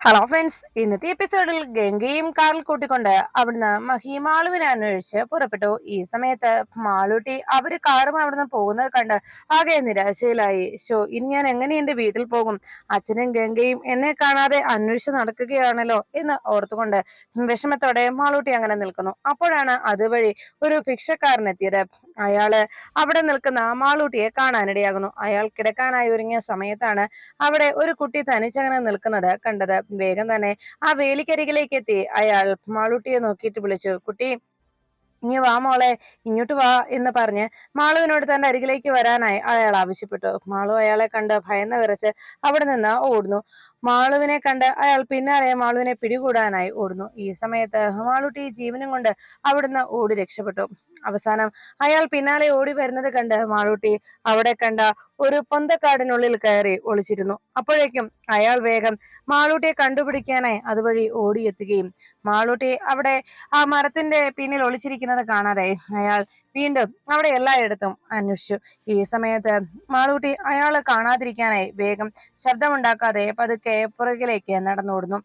Hello friends ഇന്നത്തെ എപ്പിസോഡിൽ ഗംഗയും കാറിൽ കൂട്ടിക്കൊണ്ട് അവിടുന്ന് മഹിമാളുവിനെ അന്വേഷിച്ച് പുറപ്പെട്ടു. ഈ സമയത്ത് മാളൂട്ടി അവർ കാറും അവിടുന്ന് പോകുന്നത് കണ്ട് ആകെ നിരാശയിലായി. ഷോ ഇനി ഞാൻ എങ്ങനെ എന്റെ വീട്ടിൽ പോകും? അച്ഛനും ഗംഗയും എന്നെ കാണാതെ അന്വേഷിച്ച് നടക്കുകയാണല്ലോ? എന്ന് ഓർത്തുകൊണ്ട് വിഷമത്തോടെ മാളൂട്ടി അങ്ങനെ നിൽക്കുന്നു. അപ്പോഴാണ് അതുവഴി ഒരു ഭിക്ഷക്കാരൻ എത്തിയത് അയാൾ അവിടെ നിൽക്കുന്ന മാളൂട്ടിയെ കാണാനിടയാകുന്നു. അയാൾ കിടക്കാനായി ഒരുങ്ങിയ സമയത്താണ് അവിടെ ഒരു കുട്ടി തനിച്ചങ്ങനെ നിൽക്കുന്നത് കണ്ടത്. വേഗം തന്നെ ആ വേലിക്കരികിലേക്ക് എത്തി അയാൾ മാളൂട്ടിയെ നോക്കിയിട്ട് വിളിച്ചു കുട്ടി ഇനി വാ മോളെ ഇങ്ങോട്ട് വാ എന്ന് പറഞ്ഞ് മാളുവിനോട് തന്റെ അരികിലേക്ക് വരാനായി അയാൾ ആവശ്യപ്പെട്ടു. മാളു അയാളെ കണ്ട് ഭയന്ന് വിറച്ച് അവിടെ നിന്ന് ഓടുന്നു. മാളുവിനെ കണ്ട് അയാൾ പിന്നാലെ മാളുവിനെ പിടികൂടാനായി ഓടുന്നു. ഈ സമയത്ത് മാളുട്ടി ജീവനും കൊണ്ട് അവിടുന്ന് ഓടി രക്ഷപ്പെട്ടു. അവസാനം അയാൾ പിന്നാലെ ഓടി വരുന്നത് കണ്ട് മാളൂട്ടി അവിടെ കണ്ട ഒരു പൊന്തക്കാടിനുള്ളിൽ കയറി ഒളിച്ചിരുന്നു. അപ്പോഴേക്കും അയാൾ വേഗം മാളൂട്ടിയെ കണ്ടുപിടിക്കാനായി അതുവഴി ഓടിയെത്തുകയും മാളൂട്ടി അവിടെ ആ മരത്തിന്റെ പിന്നിൽ ഒളിച്ചിരിക്കുന്നത് കാണാതെ അയാൾ വീണ്ടും അവിടെ എല്ലായിടത്തും അന്വേഷിച്ചു. ഈ സമയത്ത് മാളൂട്ടി അയാളെ കാണാതിരിക്കാനായി വേഗം ശബ്ദമുണ്ടാക്കാതെ പതുക്കെ പുറകിലേക്ക് നടന്നോടുന്നു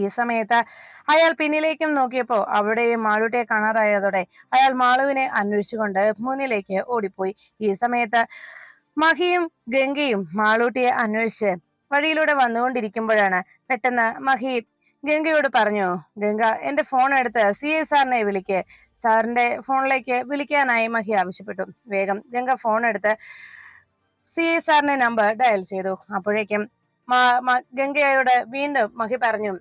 ഈ സമയത്ത് അയാൾ പിന്നിലേക്കും നോക്കിയപ്പോ അവിടെ മാളൂട്ടിയെ കാണാതായതോടെ അയാൾ മാളുവിനെ അന്വേഷിച്ചുകൊണ്ട് മുന്നിലേക്ക് ഓടിപ്പോയി. ഈ സമയത്ത് മഹിയും ഗംഗയും മാളൂട്ടിയെ അന്വേഷിച്ച് വഴിയിലൂടെ വന്നുകൊണ്ടിരിക്കുമ്പോഴാണ് പെട്ടെന്ന് മഹി ഗംഗയോട് പറഞ്ഞു ഗംഗ എന്റെ ഫോൺ എടുത്ത് സി ഐ സാറിനെ വിളിക്ക്. സാറിന്റെ ഫോണിലേക്ക് വിളിക്കാനായി മഹി ആവശ്യപ്പെട്ടു. വേഗം ഗംഗ ഫോൺ എടുത്ത് സി ഐ സാറിന്റെ നമ്പർ ഡയൽ ചെയ്തു. അപ്പോഴേക്കും ഗംഗയോട് വീണ്ടും മഹി പറഞ്ഞു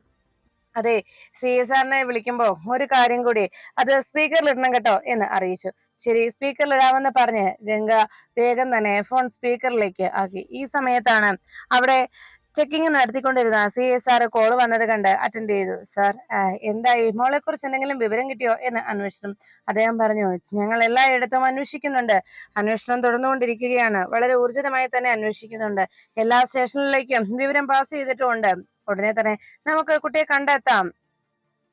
അതെ സി എ സാറിനെ വിളിക്കുമ്പോ ഒരു കാര്യം കൂടി. അത് സ്പീക്കറിൽ ഇടണം കേട്ടോ എന്ന് അറിയിച്ചു. ശരി സ്പീക്കറിൽ ഇടാമെന്ന് പറഞ്ഞ് ഗംഗ വേഗം തന്നെ ഫോൺ സ്പീക്കറിലേക്ക് ആക്കി. ഈ സമയത്താണ് അവിടെ ചെക്കിംഗ് നടത്തിക്കൊണ്ടിരുന്ന. സി എസ് ആർ കോൾ വന്നത് കണ്ട് അറ്റൻഡ് ചെയ്തു. സാർ എന്തായി? മോളെ കുറിച്ച് എന്തെങ്കിലും വിവരം കിട്ടിയോ? എന്ന് അന്വേഷണം. അദ്ദേഹം പറഞ്ഞു ഞങ്ങൾ എല്ലായിടത്തും അന്വേഷിക്കുന്നുണ്ട്. അന്വേഷണം തുടർന്നുകൊണ്ടിരിക്കുകയാണ്. വളരെ ഊർജിതമായി തന്നെ അന്വേഷിക്കുന്നുണ്ട്. എല്ലാ സ്റ്റേഷനിലേക്കും വിവരം പാസ് ചെയ്തിട്ടുമുണ്ട്. ഉടനെ തന്നെ നമുക്ക് കുട്ടിയെ കണ്ടെത്താം.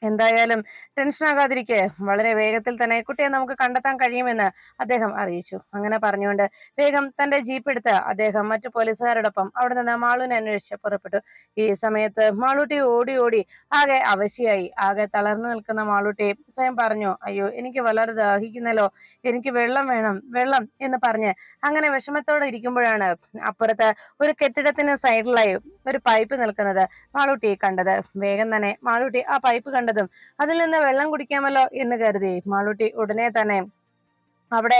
എന്തായാലും ടെൻഷൻ ആകാതിരിക്കെ. വളരെ വേഗത്തിൽ തന്നെ കുട്ടിയെ നമുക്ക് കണ്ടെത്താൻ കഴിയുമെന്ന് അദ്ദേഹം അറിയിച്ചു. അങ്ങനെ പറഞ്ഞുകൊണ്ട് വേഗം തന്റെ ജീപ്പ് എടുത്ത് അദ്ദേഹം മറ്റു പോലീസുകാരോടൊപ്പം അവിടെ നിന്ന് മാളുവിനെ അന്വേഷിച്ച് പുറപ്പെട്ടു. ഈ സമയത്ത് മാളൂട്ടി ഓടി ഓടി ആകെ അവശിയായി. ആകെ തളർന്നു നിൽക്കുന്ന മാളൂട്ടി സ്വയം പറഞ്ഞു അയ്യോ എനിക്ക് വളരെ ദാഹിക്കുന്നല്ലോ. എനിക്ക് വെള്ളം വേണം വെള്ളം എന്ന് പറഞ്ഞ് അങ്ങനെ വിഷമത്തോടെ ഇരിക്കുമ്പോഴാണ് അപ്പുറത്ത് ഒരു കെട്ടിടത്തിന് സൈഡിലായി ഒരു പൈപ്പ് നിൽക്കുന്നത് മാളൂട്ടി കണ്ടത്. വേഗം തന്നെ മാളൂട്ടി ആ പൈപ്പ് കണ്ടതും അതിൽ നിന്ന് വെള്ളം കുടിക്കാമല്ലോ എന്ന് കരുതി മാളൂട്ടി ഉടനെ തന്നെ അവിടെ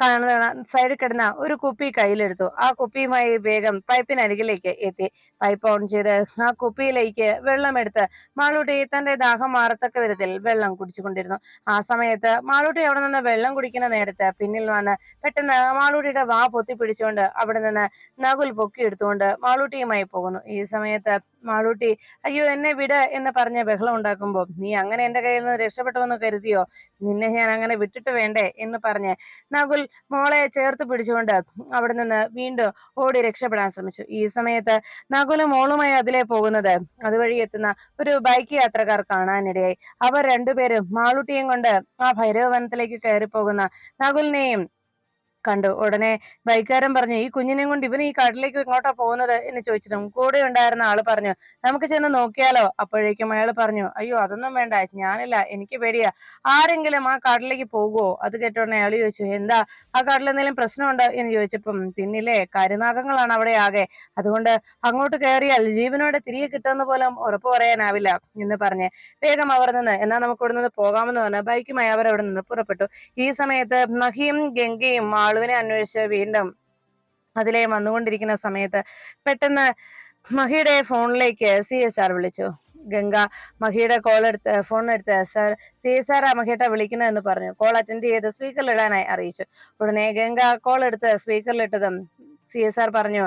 കാണുന്ന സൈഡിൽ കിടന്ന ഒരു കുപ്പി കയ്യിലെടുത്തു. ആ കുപ്പിയുമായി വേഗം പൈപ്പിനരികിലേക്ക് എത്തി. പൈപ്പ് ഓൺ ചെയ്ത് ആ കുപ്പിയിലേക്ക് വെള്ളമെടുത്ത് മാളൂട്ടി തന്റെ ദാഹം മാറത്തക്ക വിധത്തിൽ വെള്ളം കുടിച്ചുകൊണ്ടിരുന്നു. ആ സമയത്ത് മാളൂട്ടി അവിടെ നിന്ന് വെള്ളം കുടിക്കുന്ന നേരത്ത് പിന്നിൽ വന്ന് പെട്ടെന്ന് മാളൂട്ടിയുടെ വാ പൊത്തി പിടിച്ചുകൊണ്ട് അവിടെ നിന്ന് നകുൽ പൊക്കിയെടുത്തുകൊണ്ട് മാളൂട്ടിയുമായി പോകുന്നു. ഈ സമയത്ത് മാളൂട്ടി അയ്യോ എന്നെ വിട എന്ന് പറഞ്ഞ ബഹളം ഉണ്ടാക്കുമ്പോ നീ അങ്ങനെ എന്റെ കയ്യിൽ നിന്ന് രക്ഷപ്പെട്ടുവെന്ന് കരുതിയോ? നിന്നെ ഞാൻ അങ്ങനെ വിട്ടിട്ട് വേണ്ടേ? എന്ന് പറഞ്ഞ് നകുൽ മോളെ ചേർത്ത് പിടിച്ചുകൊണ്ട് അവിടെ നിന്ന് വീണ്ടും ഓടി രക്ഷപ്പെടാൻ ശ്രമിച്ചു. ഈ സമയത്ത് നകുൽ മോളുമായി അതിലെ പോകുന്നത് അതുവഴി എത്തുന്ന ഒരു ബൈക്ക് യാത്രക്കാർ കാണാനിടയായി. അവർ രണ്ടുപേരും മാളൂട്ടിയും കൊണ്ട് ആ ഭൈരവ വനത്തിലേക്ക് കയറി പോകുന്ന നകുലിനെയും കണ്ടു. ഉടനെ ബൈക്കാരൻ പറഞ്ഞു ഈ കുഞ്ഞിനെയും കൊണ്ട് ഇവന് ഈ കാട്ടിലേക്ക് ഇങ്ങോട്ടാ പോകുന്നത്? എന്ന് ചോദിച്ചിട്ടും കൂടെ ഉണ്ടായിരുന്ന ആൾ പറഞ്ഞു നമുക്ക് ചെന്ന് നോക്കിയാലോ? അപ്പോഴേക്കും അയാൾ പറഞ്ഞു അയ്യോ അതൊന്നും വേണ്ട ഞാനില്ല എനിക്ക് പേടിയാ. ആരെങ്കിലും ആ കാട്ടിലേക്ക് പോകുവോ? അത് കേട്ടോടനെ അയാൾ ചോദിച്ചു എന്താ ആ കാട്ടിൽ എന്തെങ്കിലും പ്രശ്നമുണ്ടോ? എന്ന് ചോദിച്ചപ്പം പിന്നിലെ കരുനാഗങ്ങളാണ് അവിടെ ആകെ. അതുകൊണ്ട് അങ്ങോട്ട് കയറിയാൽ ജീവനോടെ തിരികെ കിട്ടുന്ന പോലും ഉറപ്പ് പറയാനാവില്ല എന്ന് പറഞ്ഞ് വേഗം അവർ നിന്ന് എന്നാ നമുക്ക് ഇവിടെ നിന്ന് പോകാമെന്ന് പറഞ്ഞ് ബൈക്കുമായി അവർ അവിടെ നിന്ന് പുറപ്പെട്ടു. ഈ സമയത്ത് മഹിയും ഗംഗയും മാളുവിനെ അന്വേഷിച്ച് വീണ്ടും അതിലെ വന്നുകൊണ്ടിരിക്കുന്ന സമയത്ത് പെട്ടെന്ന് മഹിയുടെ ഫോണിലേക്ക് സി എസ് ആർ വിളിച്ചു. ഗംഗ മഹിയുടെ കോൾ എടുത്ത് ഫോൺ എടുത്ത് സാർ സി എസ് ആർ മഹിയേട്ട വിളിക്കുന്നതെന്ന് പറഞ്ഞു. കോൾ അറ്റൻഡ് ചെയ്ത് സ്പീക്കറിൽ ഇടാനായി അറിയിച്ചു. ഉടനെ ഗംഗ കോൾ എടുത്ത് സ്പീക്കറിലിട്ടതും സി എസ് ആർ പറഞ്ഞു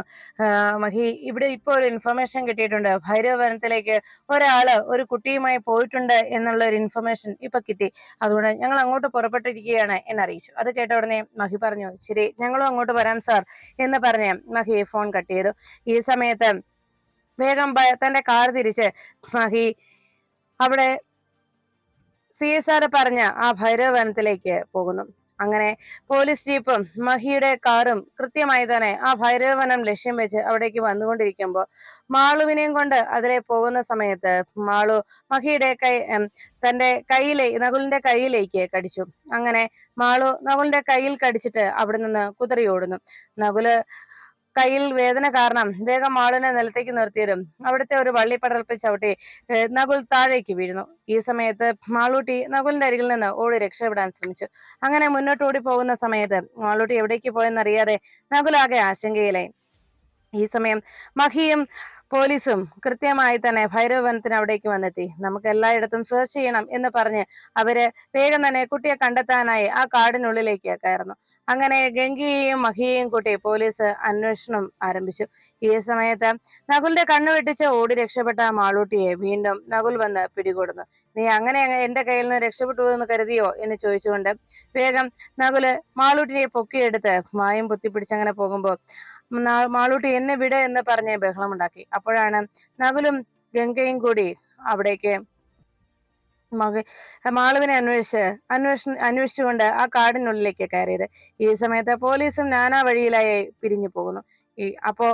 മഹി ഇവിടെ ഇപ്പോൾ ഒരു ഇൻഫർമേഷൻ കിട്ടിയിട്ടുണ്ട്. ഭൈരവവനത്തിലേക്ക് ഒരാൾ ഒരു കുട്ടിയുമായി പോയിട്ടുണ്ട് എന്നുള്ള ഒരു ഇൻഫർമേഷൻ ഇപ്പൊ കിട്ടി. അതുകൊണ്ട് ഞങ്ങൾ അങ്ങോട്ട് പുറപ്പെട്ടിരിക്കുകയാണ് എന്നറിയിച്ചു. അത് കേട്ട ഉടനെ മഹി പറഞ്ഞു ശരി ഞങ്ങളും അങ്ങോട്ട് വരാം സാർ എന്ന് പറഞ്ഞ് മഹി ഫോൺ കട്ട് ചെയ്തു. ഈ സമയത്ത് വേഗം തന്റെ കാർ തിരിച്ച് മഹി അവിടെ സി എസ് ആർ പറഞ്ഞ ആ ഭൈരവവനത്തിലേക്ക് പോകുന്നു. അങ്ങനെ പോലീസ് ജീപ്പും മഹിയുടെ കാറും കൃത്യമായി തന്നെ ആ ഭൈരവനം ലക്ഷ്യം വെച്ച് അവിടേക്ക് വന്നുകൊണ്ടിരിക്കുമ്പോൾ മാളുവിനെയും കൊണ്ട് അതിലെ പോകുന്ന സമയത്ത് മാളു മഹിയുടെ കൈ തന്റെ കയ്യിലെ നകുലിന്റെ കയ്യിലേക്ക് കടിച്ചു. അങ്ങനെ മാളു നകുലിന്റെ കയ്യിൽ കടിച്ചിട്ട് അവിടെ നിന്ന് കുതറി ഓടുന്നു നകുൽ കയ്യിൽ വേദന കാരണം വേഗം ആളിനെ നിലത്തേക്ക് നിർത്തിയതും അവിടുത്തെ ഒരു വള്ളിപ്പടർപ്പ് ചവിട്ടി നകുൽ താഴേക്ക് വീഴുന്നു. ഈ സമയത്ത് മാളൂട്ടി നകുലിന്റെ അരികിൽ നിന്ന് ഓടി രക്ഷപ്പെടാൻ ശ്രമിച്ചു. അങ്ങനെ മുന്നോട്ട് ഓടി പോകുന്ന സമയത്ത് മാളൂട്ടി എവിടേക്ക് പോയെന്നറിയാതെ നകുലാകെ ആശങ്കയിലായി. ഈ സമയം മഹിയും പോലീസും കൃത്യമായി തന്നെ ഭൈരവവനത്തിന് അവിടേക്ക് വന്നെത്തി. നമുക്ക് എല്ലായിടത്തും സെർച്ച് ചെയ്യണം എന്ന് പറഞ്ഞ് അവർ വേഗം തന്നെ കുട്ടിയെ കണ്ടെത്താനായി ആ കാടിനുള്ളിലേക്ക് കയറുന്നു. അങ്ങനെ ഗംഗയെയും മഹിയെയും കൂട്ടി പോലീസ് അന്വേഷണം ആരംഭിച്ചു. ഈ സമയത്ത് നകുലിന്റെ കണ്ണു വെട്ടിച്ച് ഓടി രക്ഷപ്പെട്ട മാളൂട്ടിയെ വീണ്ടും നകുൽ വന്ന് പിടികൂടുന്നു. നീ അങ്ങനെ എന്റെ കയ്യിൽ നിന്ന് രക്ഷപ്പെട്ടു എന്ന് കരുതിയോ? എന്ന് ചോദിച്ചുകൊണ്ട് വേഗം നകുൽ മാളൂട്ടിയെ പൊക്കിയെടുത്ത് മായം പൊത്തിപ്പിടിച്ചങ്ങനെ പോകുമ്പോൾ മാളൂട്ടി എന്നെ വിട എന്ന് പറഞ്ഞ് ബഹളമുണ്ടാക്കി. അപ്പോഴാണ് നകുലും ഗംഗയും കൂടി അവിടേക്ക് മക മാളുവിനെ അന്വേഷിച്ച് അന്വേഷണ അന്വേഷിച്ചുകൊണ്ട് ആ കാടിനുള്ളിലേക്ക് കയറിയത്. ഈ സമയത്ത് പോലീസും നാനാ വഴിയിലായി പിരിഞ്ഞു പോകുന്നു. ഈ അപ്പോ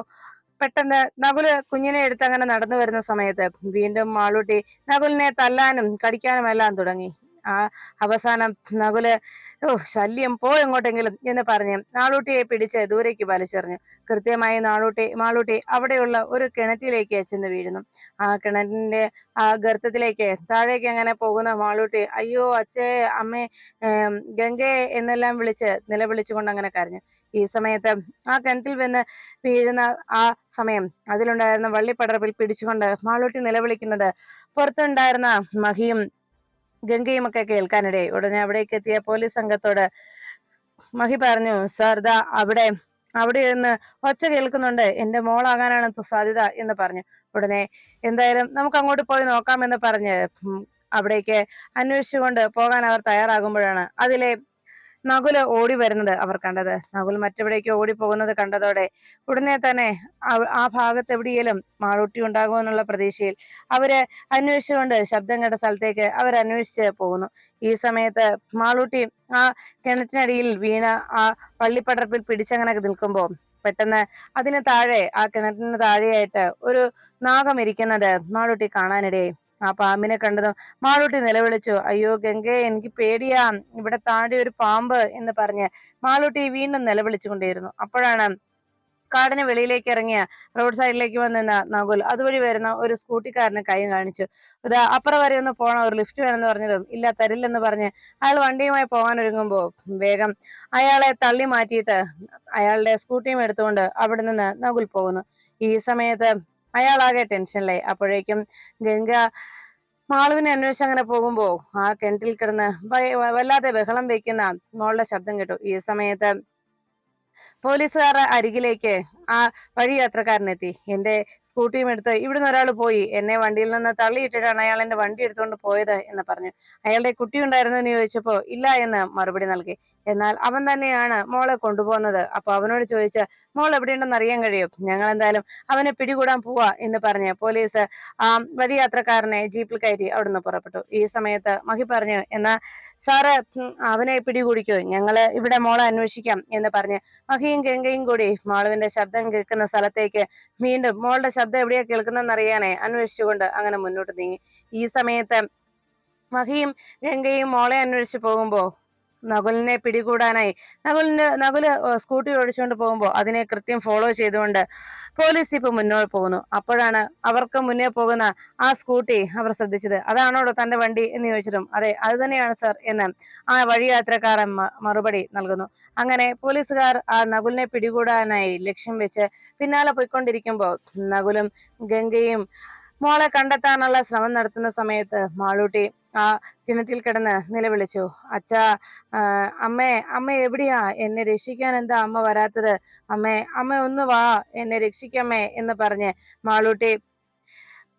പെട്ടെന്ന് നകുൽ കുഞ്ഞിനെ എടുത്ത് അങ്ങനെ നടന്നു വരുന്ന സമയത്ത് വീണ്ടും മാളൂട്ടി നകുലിനെ തല്ലാനും കടിക്കാനും എല്ലാം തുടങ്ങി. ആ അവസാനം നകുൽ ഓ ശല്യം. പോ എങ്ങോട്ടെങ്കിലും എന്ന് പറഞ്ഞ്. നാളൂട്ടിയെ പിടിച്ച് ദൂരേക്ക് വലിച്ചെറിഞ്ഞു. കൃത്യമായി നാളൂട്ടി മാളൂട്ടി അവിടെയുള്ള ഒരു കിണറ്റിലേക്ക് ചെന്ന് വീഴുന്നു. ആ കിണറ്റിന്റെ ആ ഗർത്തത്തിലേക്ക് താഴേക്ക് അങ്ങനെ പോകുന്ന മാളൂട്ടി? അയ്യോ അച്ഛേ അമ്മേ ഗംഗേ എന്നെല്ലാം വിളിച്ച് നിലവിളിച്ചുകൊണ്ട് അങ്ങനെ കരഞ്ഞു. ഈ സമയത്ത് ആ കിണറ്റിൽ വന്ന് വീഴുന്ന ആ സമയം അതിലുണ്ടായിരുന്ന വള്ളിപ്പടർപ്പിൽ പിടിച്ചുകൊണ്ട് മാളൂട്ടി നിലവിളിക്കുന്നത് പുറത്തുണ്ടായിരുന്ന മഹിയും ഗംഗയും ഒക്കെ കേൾക്കാനിടയായി. ഉടനെ അവിടേക്ക് എത്തിയ പോലീസ് സംഘത്തോട് മഹി പറഞ്ഞു സാർ അവിടെ അവിടെ നിന്ന് ഒച്ച കേൾക്കുന്നുണ്ട്. എന്റെ മോളാകാനാണ് സാധ്യത എന്ന് പറഞ്ഞു. ഉടനെ എന്തായാലും നമുക്ക് അങ്ങോട്ട് പോയി നോക്കാം എന്ന് പറഞ്ഞ് അവിടേക്ക് അന്വേഷിച്ചുകൊണ്ട് പോകാൻ അവർ തയ്യാറാകുമ്പോഴാണ് അതിലെ നകുൽ ഓടി വരുന്നത് അവർ കണ്ടത്. നകുൽ മറ്റെവിടേക്ക് ഓടി പോകുന്നത് കണ്ടതോടെ ഉടനെ തന്നെ ആ ഭാഗത്ത് എവിടെയെങ്കിലും മാളൂട്ടി ഉണ്ടാകുമെന്നുള്ള പ്രതീക്ഷയിൽ അവർ അന്വേഷിച്ചുകൊണ്ട് ശബ്ദം കേട്ട സ്ഥലത്തേക്ക് അവർ അന്വേഷിച്ച് പോകുന്നു. ഈ സമയത്ത് മാളൂട്ടി ആ കിണറ്റിനടിയിൽ വീണ ആ പള്ളിപ്പടർപ്പിൽ പിടിച്ചങ്ങനെ നിൽക്കുമ്പോൾ പെട്ടെന്ന് അതിന് താഴെ ആ കിണറ്റിന് താഴെയായിട്ട് ഒരു നാഗം ഇരിക്കുന്നത് മാളൂട്ടി കാണാനിടയായി. ആ പാമ്പിനെ കണ്ടതും മാളൂട്ടി നിലവിളിച്ചു അയ്യോ ഗംഗേ എനിക്ക് പേടിയാ ഇവിടെ താഴെ ഒരു പാമ്പ് എന്ന് പറഞ്ഞ് മാളൂട്ടി വീണ്ടും നിലവിളിച്ചുകൊണ്ടേയിരുന്നു. അപ്പോഴാണ് കാടിന് വെളിയിലേക്ക് ഇറങ്ങിയ റോഡ് സൈഡിലേക്ക് വന്നിരുന്ന നകുൽ അതുവഴി വരുന്ന ഒരു സ്കൂട്ടിക്കാരന് കൈ കാണിച്ചു. ഇത് അപ്പുറം വരെ ഒന്ന് പോകണം ഒരു ലിഫ്റ്റ് വേണമെന്ന് പറഞ്ഞതും ഇല്ല തരില്ലെന്ന് പറഞ്ഞ് അയാൾ വണ്ടിയുമായി പോകാൻ ഒരുങ്ങുമ്പോൾ വേഗം അയാളെ തള്ളി മാറ്റിയിട്ട് അയാളുടെ സ്കൂട്ടിയും എടുത്തുകൊണ്ട് അവിടെ നിന്ന് നകുൽ പോകുന്നു. ഈ സമയത്ത് അയാളാകെ ടെൻഷനിലായി. അപ്പോഴേക്കും ഗംഗ മാളുവിനെ അന്വേഷിച്ച് അങ്ങനെ പോകുമ്പോ ആ കിണറ്റിൽ കിടന്ന് വല്ലാതെ ബഹളം വെക്കുന്ന മോളുടെ ശബ്ദം കേട്ടു. ഈ സമയത്ത് പോലീസുകാരുടെ അരികിലേക്ക് ആ വഴി യാത്രക്കാരനെത്തി എന്റെ സ്കൂട്ടിയും എടുത്ത് ഇവിടുന്ന് ഒരാൾ പോയി. എന്നെ വണ്ടിയിൽ നിന്ന് തള്ളിയിട്ടിട്ടാണ് അയാൾ എന്റെ വണ്ടി എടുത്തുകൊണ്ട് പോയത് എന്ന് പറഞ്ഞു. അയാളുടെ കുട്ടി ഉണ്ടായിരുന്നു എന്ന് ചോദിച്ചപ്പോ ഇല്ല എന്ന് മറുപടി നൽകി. എന്നാൽ അവൻ തന്നെയാണ് മോളെ കൊണ്ടുപോകുന്നത്. അപ്പൊ അവനോട് ചോദിച്ച മോൾ എവിടെയുണ്ടെന്ന് അറിയാൻ കഴിയും? ഞങ്ങൾ എന്തായാലും അവനെ പിടികൂടാൻ പോവാ എന്ന് പറഞ്ഞ് പോലീസ് ആ വഴി യാത്രക്കാരനെ ജീപ്പിൽ കയറ്റി അവിടുന്ന് പുറപ്പെട്ടു. ഈ സമയത്ത് മഹി പറഞ്ഞു എന്നാ സാറ് അവനെ പിടികൂടിക്കോ. ഞങ്ങൾ ഇവിടെ മോളെ അന്വേഷിക്കാം എന്ന് പറഞ്ഞ് മഹിയും ഗംഗയും കൂടി മാളുവിന്റെ ശബ്ദം കേൾക്കുന്ന സ്ഥലത്തേക്ക് വീണ്ടും മോളുടെ ശബ്ദം എവിടെയാ കേൾക്കുന്നതെന്ന് അറിയാനേ അന്വേഷിച്ചുകൊണ്ട് അങ്ങനെ മുന്നോട്ട് നീങ്ങി. ഈ സമയത്ത് മഹിയും ഗംഗയും മോളെ അന്വേഷിച്ച് പോകുമ്പോ നകുലിനെ പിടികൂടാനായി. നകുലിന്റെ നകുൽ സ്കൂട്ടി ഓടിച്ചുകൊണ്ട് പോകുമ്പോൾ അതിനെ കൃത്യം ഫോളോ ചെയ്തുകൊണ്ട് പോലീസ് ഇപ്പൊ മുന്നോട്ട് പോകുന്നു. അപ്പോഴാണ് അവർക്ക് മുന്നേ പോകുന്ന ആ സ്കൂട്ടി അവർ ശ്രദ്ധിച്ചത്. അതാണോ തന്റെ വണ്ടി എന്ന് ചോദിച്ചിട്ടും അതെ അത് തന്നെയാണ് സർ എന്ന് ആ വഴിയാത്രക്കാരൻ മറുപടി നൽകുന്നു. അങ്ങനെ പോലീസുകാർ ആ നകുലിനെ പിടികൂടാനായി ലക്ഷ്യം വെച്ച് പിന്നാലെ പോയിക്കൊണ്ടിരിക്കുമ്പോൾ നകുലും ഗംഗയും മോളെ കണ്ടെത്താനുള്ള ശ്രമം നടത്തുന്ന സമയത്ത് മാളൂട്ടി ആ കിണറ്റിൽ കിടന്ന് നിലവിളിച്ചു. അച്ഛാ അമ്മേ അമ്മ എവിടെയാ? എന്നെ രക്ഷിക്കാൻ എന്താ അമ്മ വരാത്തത്? അമ്മേ അമ്മ ഒന്ന് വാ എന്നെ രക്ഷിക്കമ്മേ എന്ന് പറഞ്ഞ് മാളൂട്ടി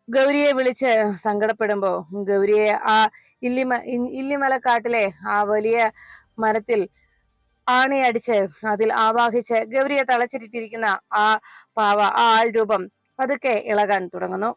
ഗൗരിയെ വിളിച്ച് സങ്കടപ്പെടുമ്പോ ഗൗരിയെ ആ ഇല്ലിമ ഇല്ലിമലക്കാട്ടിലെ ആ വലിയ മരത്തിൽ ആണി അടിച്ച് അതിൽ ആവാഹിച്ച് ഗൗരിയെ തളച്ചിട്ടിരിക്കുന്ന ആ പാവ ആ ആൾ രൂപം പതുക്കെ ഇളകാൻ തുടങ്ങുന്നു.